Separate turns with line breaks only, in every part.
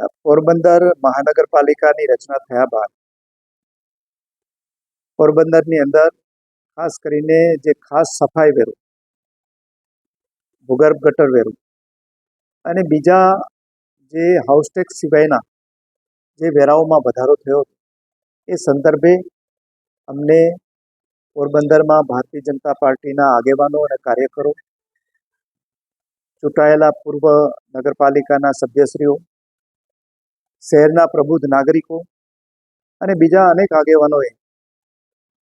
પોરબંદર મહાનગરપાલિકાની રચના થયા બાદ પોરબંદરની અંદર ખાસ કરીને જે ખાસ સફાઈ વેરો, ભૂગર્ભ ગટર વેરો અને બીજા જે હાઉસ ટેક્સ સિવાયના જે વેરાઓમાં વધારો થયો એ સંદર્ભે અમને પોરબંદરમાં ભારતીય જનતા પાર્ટીના આગેવાનો અને કાર્યકરો, ચૂંટાયેલા પૂર્વ નગરપાલિકાના સભ્યશ્રીઓ શહેરના પ્રબુદ્ધ નાગરિકો અને બીજા અનેક આગેવાનોએ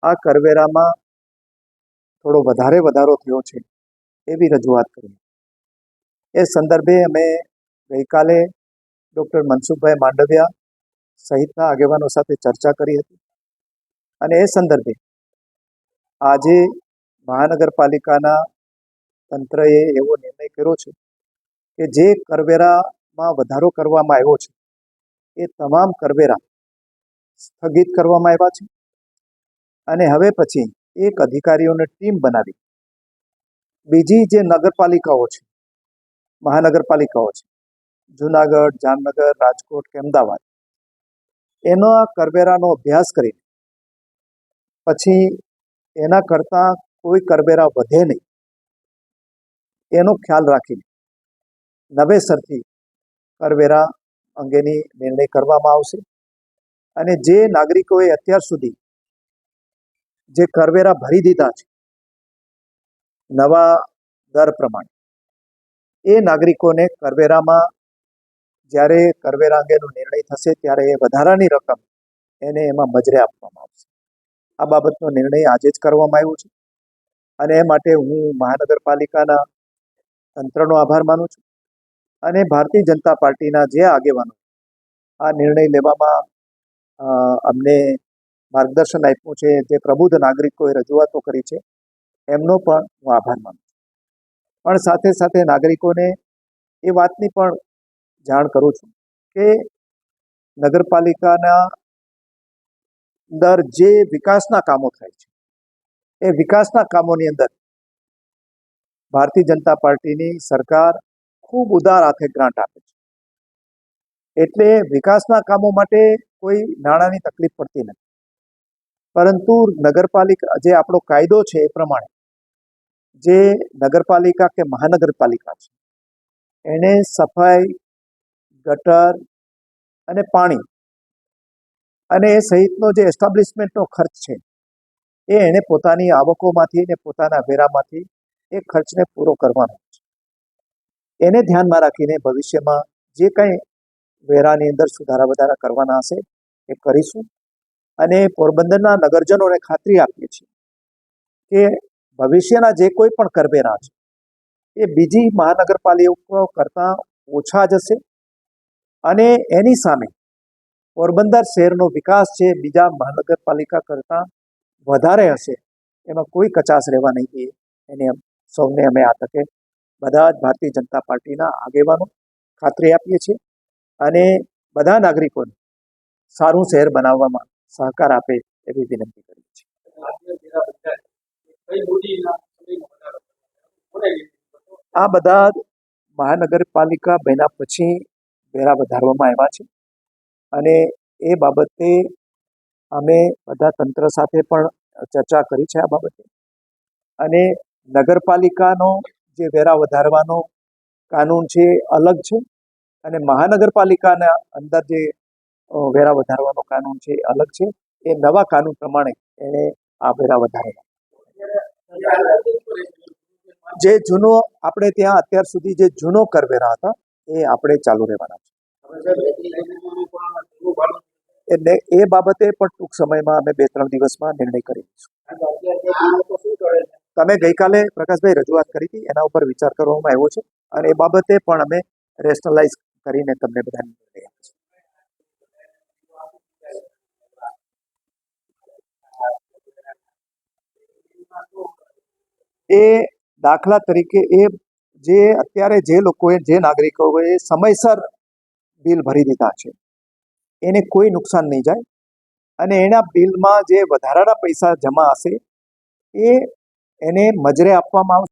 આ કરવેરામાં થોડો વધારે વધારો થયો છે એવી રજૂઆત કરી. એ સંદર્ભે અમે ગઈકાલે ડૉક્ટર મનસુખભાઈ માંડવિયા સહિતના આગેવાનો સાથે ચર્ચા કરી હતી અને એ સંદર્ભે આજે મહાનગરપાલિકાના તંત્રએ એવો નિર્ણય કર્યો છે કે જે કરવેરામાં વધારો કરવામાં આવ્યો છે એ તમામ કરવેરા સ્થગિત કરવામાં આવ્યા છે. અને હવે પછી એક અધિકારીઓની ટીમ બનાવી. બીજી જે નગરપાલિકાઓ છે, મહાનગરપાલિકાઓ છે, જુનાગઢ, જામનગર, રાજકોટ કે અમદાવાદ, એનો કરવેરાનો અભ્યાસ કરી પછી એના કરતાં કોઈ કરવેરા વધે નહીં. એનો ખ્યાલ રાખીને નવેસરથી કરવેરા અંગેની નિર્ણય કરવામાં આવશે. અને જે નાગરિકોએ અત્યાર સુધી જે કરવેરા ભરી દીધા છે, નવા દર પ્રમાણે, એ નાગરિકોને કરવેરામાં જ્યારે કરવેરા અંગેનો નિર્ણય થશે ત્યારે એ વધારાની રકમ એને એમાં મજરે આપવામાં આવશે. આ બાબતનો નિર્ણય આજે જ કરવામાં આવ્યો છે. અને એ માટે હું મહાનગરપાલિકાના તંત્રનો આભાર માનું છું. અને ભારતીય જનતા પાર્ટીના જે આગેવાનો આ નિર્ણય લેવામાં અમને માર્ગદર્શન આપ્યું છે, જે પ્રબુદ્ધ નાગરિકોએ રજૂઆતો કરી છે, એમનો પણ હું આભાર માનું છું. પણ સાથે સાથે નાગરિકોને એ વાતની પણ જાણ કરું છું કે નગરપાલિકાના અંદર જે વિકાસના કામો થાય છે, એ વિકાસના કામોની અંદર ભારતીય જનતા પાર્ટીની સરકાર ખૂબ ઉદાર હાથે ગ્રાન્ટ આપે છે. એટલે વિકાસના કામો માટે કોઈ નાણાંની તકલીફ પડતી નથી. પરંતુ નગરપાલિકા, જે આપણો કાયદો છે એ પ્રમાણે, જે નગરપાલિકા કે મહાનગરપાલિકા છે, એને સફાઈ, ગટર અને પાણી અને એ સહિતનો જે એસ્ટાબ્લિશમેન્ટનો ખર્ચ છે, એ એણે પોતાની આવકોમાંથી ને પોતાના વેરામાંથી એ ખર્ચને પૂરો કરવાનો. એને ધ્યાનમાં રાખીને ભવિષ્યમાં જે કંઈ વેરાની અંદર સુધારા વધારા કરવાના હશે એ કરીશું. અને પોરબંદરના નગરજનોને ખાતરી આપીએ છીએ કે ભવિષ્યના જે કોઈ પણ કરવેરા છે, એ બીજી મહાનગરપાલિકાઓ કરતાં ઓછા જશે અને એની સામે પોરબંદર શહેરનો વિકાસ છે, બીજા મહાનગરપાલિકા કરતાં વધારે હશે, એમાં કોઈ કચાશ રહેવા નહીં દઈએ. એને સૌને અમે આ તકે બધા જ ભારતીય જનતા પાર્ટીના આગેવાનો ખાતરી આપીએ છીએ અને બધા નાગરિકોને સારું શહેર બનાવવામાં સહકાર આપે એવી વિનંતી કરીએ છીએ. આ બધા મહાનગરપાલિકા બન્યા પછી વેરા વધારવામાં આવ્યા છે અને એ બાબતે અમે બધા તંત્ર સાથે પણ ચર્ચા કરી છે આ બાબતે અને નગરપાલિકાનો જે વેરા વધારવાનો કાનૂન છે અલગ છે અને મહાનગરપાલિકાના અંદર જે વેરા વધારવાનો કાનૂન છે અલગ છે. એ નવા કાનૂન પ્રમાણે એને આ વેરા વધારે. જે જૂનો આપણે ત્યાં અત્યાર સુધી જે જૂનો કરવેરા હતા એ આપણે ચાલુ રહેવાના છે. એટલે એ બાબતે પણ ટૂંક સમયમાં અમે બે ત્રણ દિવસમાં નિર્ણય કરી લઈશું. તમે ગઈકાલે પ્રકાશભાઈ રજૂઆત કરી હતી, એના ઉપર વિચાર કરવામાં આવ્યો છે અને એ બાબતે પણ અમે રેશનલાઇઝ કરીને તમને બધાને એ દાખલા તરીકે એ જે અત્યારે જે લોકોએ, જે નાગરિકોએ સમયસર બિલ ભરી દીધા છે, એને કોઈ નુકસાન નહીં જાય અને એના બિલમાં જે વધારાના પૈસા જમા હશે, એ એને મજરે આપવામાં આવશે.